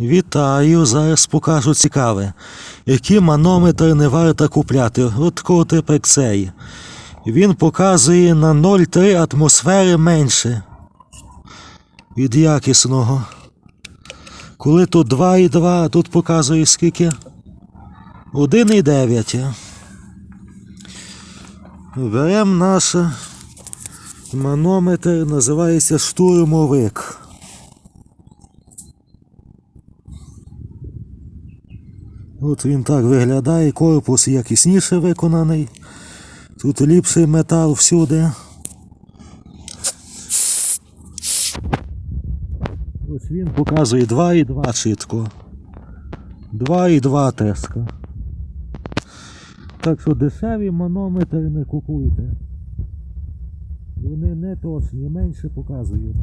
Вітаю, зараз покажу цікаве. Які манометри не варто купляти. От такого типу цей. Він показує на 0,3 атмосфери менше від якісного. Коли тут 2,2, а тут показує скільки? 1,9. Беремо наш манометр, називається штурмовик. От він так виглядає, корпус якісніше виконаний. Тут ліпший метал всюди. Ось він показує 2,2 чітко. 2,2 теска. Так що дешеві манометри не купуйте. Вони не точні, менше показують.